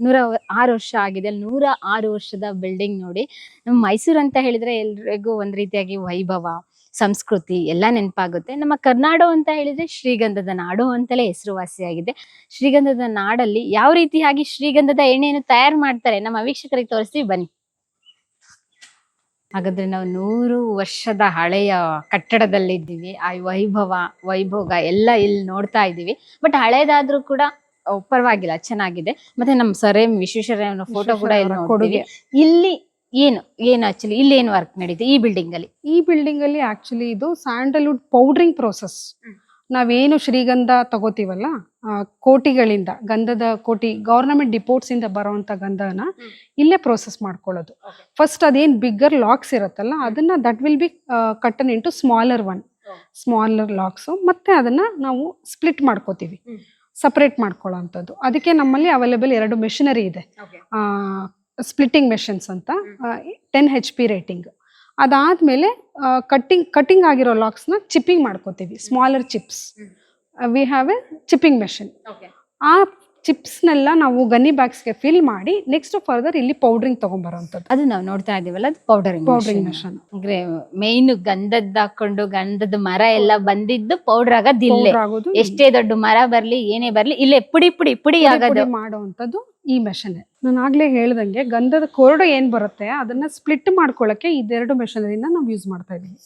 ನೂರ ಆರು ವರ್ಷ ಆಗಿದೆ. ಅಲ್ಲಿ ನೂರ ಆರು ವರ್ಷದ ಬಿಲ್ಡಿಂಗ್ ನೋಡಿ ನಮ್ಮ ಮೈಸೂರು ಅಂತ ಹೇಳಿದ್ರೆ ಎಲ್ರಿಗೂ ಒಂದ್ ರೀತಿಯಾಗಿ ವೈಭವ, ಸಂಸ್ಕೃತಿ ಎಲ್ಲ ನೆನಪಾಗುತ್ತೆ. ನಮ್ಮ ಕರ್ನಾಡು ಅಂತ ಹೇಳಿದ್ರೆ ಶ್ರೀಗಂಧದ ನಾಡು ಅಂತಲೇ ಹೆಸರುವಾಸಿಯಾಗಿದೆ. ಶ್ರೀಗಂಧದ ನಾಡಲ್ಲಿ ಯಾವ ರೀತಿಯಾಗಿ ಶ್ರೀಗಂಧದ ಎಣ್ಣೆಯನ್ನು ತಯಾರು ಮಾಡ್ತಾರೆ ನಮ್ಮ ವೀಕ್ಷಕರಿಗೆ ತೋರಿಸ್ತೀವಿ, ಬನ್ನಿ. ಹಾಗಾದ್ರೆ ನಾವು ನೂರು ವರ್ಷದ ಹಳೆಯ ಕಟ್ಟಡದಲ್ಲಿದ್ದೀವಿ. ಆ ವೈಭವ, ವೈಭೋಗ ಎಲ್ಲ ಇಲ್ಲಿ ನೋಡ್ತಾ ಇದ್ದೀವಿ. ಬಟ್ ಹಳೇದಾದ್ರೂ ಕೂಡ ಪರವಾಗಿಲ್ಲ ಚೆನ್ನಾಗಿದೆ ಮತ್ತೆ ನಮ್ ಸರ್ ಎಂ ವಿಶ್ವೇಶ್ವರ ಫೋಟೋ ಕೂಡ ಇಲ್ಲಿ ಕೊಡುಗೆ ಇಲ್ಲಿ ಏನು ಏನು ಆಕ್ಚುಲಿ ಇಲ್ಲಿ ಏನು ವರ್ಕ್ ನಡೀತು ಈ ಬಿಲ್ಡಿಂಗ್ ಅಲ್ಲಿ ಈ ಬಿಲ್ಡಿಂಗ್ ಅಲ್ಲಿ ಆಕ್ಚುಲಿ ಇದು ಸ್ಯಾಂಡಲ್ವುಡ್ ಪೌಡ್ರಿಂಗ್ ಪ್ರೋಸೆಸ್. ನಾವೇನು ಶ್ರೀಗಂಧ ತಗೋತೀವಲ್ಲ ಕೋಟಿಗಳಿಂದ ಗಂಧದ ಕೋಟಿ ಗವರ್ನಮೆಂಟ್ ಡಿಪೋರ್ಟ್ಸ್ ಇಂದ ಬರುವಂತ ಗಂಧನ. ಇಲ್ಲೇ ಪ್ರೋಸೆಸ್ ಮಾಡ್ಕೊಳ್ಳೋದು. ಫಸ್ಟ್ ಅದೇನ್ ಬಿಗ್ಗರ್ ಲಾಕ್ಸ್ ಇರುತ್ತಲ್ಲ ಅದನ್ನ that will be cut into smaller one. Smaller logs ಮತ್ತೆ ಅದನ್ನ ನಾವು ಸ್ಪ್ಲಿಟ್ ಮಾಡ್ಕೋತೀವಿ. ಸಪರೇಟ್ ಮಾಡ್ಕೊಳ್ಳೋಂಥದ್ದು. ಅದಕ್ಕೆ ನಮ್ಮಲ್ಲಿ ಅವೈಲೇಬಲ್ ಎರಡು ಮೆಷಿನರಿ ಇದೆ. ಸ್ಪ್ಲಿಟ್ಟಿಂಗ್ ಮೆಷಿನ್ಸ್ ಅಂತ. ಟೆನ್ ಹೆಚ್ ಪಿ ರೇಟಿಂಗ್ ಅದಾದಮೇಲೆ ಕಟ್ಟಿಂಗ್ ಕಟ್ಟಿಂಗ್ ಆಗಿರೋ ಲಾಕ್ಸ್ನ ಚಿಪ್ಪಿಂಗ್ ಮಾಡ್ಕೋತೀವಿ. Smaller chips we have a chipping machine ಆ ಚಿಪ್ಸ್ನೆಲ್ಲ ನಾವು ಗನ್ನಿ ಬ್ಯಾಗ್ಸ್ಗೆ ಫಿಲ್ ಮಾಡಿ ನೆಕ್ಸ್ಟ್ ಫರ್ದರ್ ಇಲ್ಲಿ ಪೌಡ್ರಿಂಗ್ ತಗೊಂಬರೋಂಥದ್ದು. ಅದು ನಾವು ನೋಡ್ತಾ ಇದೀವಲ್ಲ ಅದು ಪೌಡರಿಂಗ್ ಪೌಡ್ರಿಂಗ್ ಮಿಷನ್ ಅಂದ್ರೆ ಮೇನ್ ಗಂಧದ ಹಾಕೊಂಡು ಗಂಧದ ಮರ ಎಲ್ಲ ಬಂದಿದ್ದು ಪೌಡರ್ ಆಗೋದು ಇಲ್ಲೇ. ಆಗೋದು ಎಷ್ಟೇ ದೊಡ್ಡ ಮರ ಬರ್ಲಿ ಏನೇ ಬರ್ಲಿ ಇಲ್ಲೇ ಪುಡಿ ಪುಡಿ ಪುಡಿ ಆಗೋದು. ಮಾಡುವಂಥದ್ದು ಈ ಮೆಷನ್ ನಾನು ಆಗ್ಲೇ ಹೇಳ್ದಂಗೆ ಗಂಧದ ಕೊರಡು ಏನ್ ಬರುತ್ತೆ ಅದನ್ನ ಸ್ಪ್ಲಿಟ್ ಮಾಡ್ಕೊಳ್ಳಕ್ಕೆ ಇದೆರಡು ಮೆಷಿನರಿನ ನಾವು ಯೂಸ್ ಮಾಡ್ತಾ ಇದೀವಿ